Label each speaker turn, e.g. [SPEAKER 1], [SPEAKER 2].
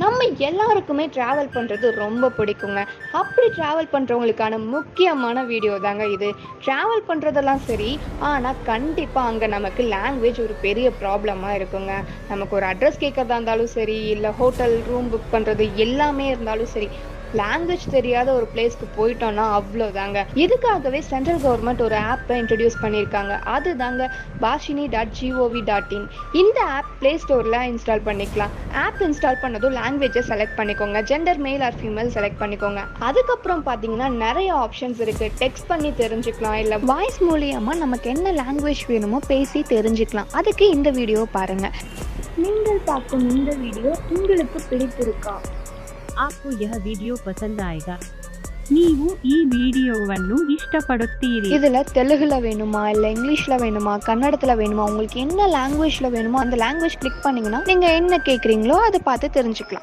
[SPEAKER 1] நம்ம எல்லாருக்குமே ட்ராவல் பண்ணுறது ரொம்ப பிடிக்குங்க. அப்படி ட்ராவல் பண்ணுறவங்களுக்கான முக்கியமான வீடியோ தாங்க இது. ட்ராவல் பண்ணுறதெல்லாம் சரி ஆனால் கண்டிப்பாக அங்கே நமக்கு லாங்குவேஜ் ஒரு பெரிய ப்ராப்ளமாக இருக்குங்க. நமக்கு ஒரு அட்ரஸ் கேட்கறதா இருந்தாலும் சரி இல்லை ஹோட்டல் ரூம் புக் பண்ணுறது எல்லாமே இருந்தாலும் சரி லாங்குவேஜ் தெரியாத ஒரு பிளேஸ்க்கு போயிட்டோம்னா அவ்வளோதாங்க இதுக்காகவே சென்ட்ரல் கவர்மெண்ட் ஒரு ஆப்பை இன்ட்ரடியூஸ் பண்ணியிருக்காங்க. அதுதாங்க Bhashini dot GOV dot in இந்த ஆப் ப்ளே ஸ்டோரில் இன்ஸ்டால் பண்ணிக்கலாம். ஆப் இன்ஸ்டால் பண்ணதும் லாங்குவேஜை செலக்ட் பண்ணிக்கோங்க. Gender male or female select பண்ணிக்கோங்க. அதுக்கப்புறம் பார்த்தீங்கன்னா நிறைய ஆப்ஷன்ஸ் இருக்குது டெக்ஸ்ட் பண்ணி தெரிஞ்சுக்கலாம். இல்லை வாய்ஸ் மூலியமாக நமக்கு என்ன லாங்குவேஜ் வேணுமோ பேசி தெரிஞ்சுக்கலாம். அதுக்கு இந்த வீடியோ பாருங்கள் நீங்கள் பார்க்கும் இந்த வீடியோ உங்களுக்கு பிடித்திருக்கா?
[SPEAKER 2] आपको यह वीडियो पसंद आएगा। ನೀವು ಈ ವಿಡಿಯೋವನ್ನು ಇಷ್ಟಪಡುತ್ತೀರಿ
[SPEAKER 1] இதில் தெலுங்குல வேணுமா இல்லை இங்கிலீஷில் வேணுமா கன்னடத்தில் வேணுமா உங்களுக்கு என்ன லாங்குவேஜில் வேணுமோ அந்த லாங்குவேஜ் கிளிக் பண்ணிங்கன்னா நீங்கள் என்ன கேட்குறீங்களோ அதை பார்த்து தெரிஞ்சுக்கலாம்.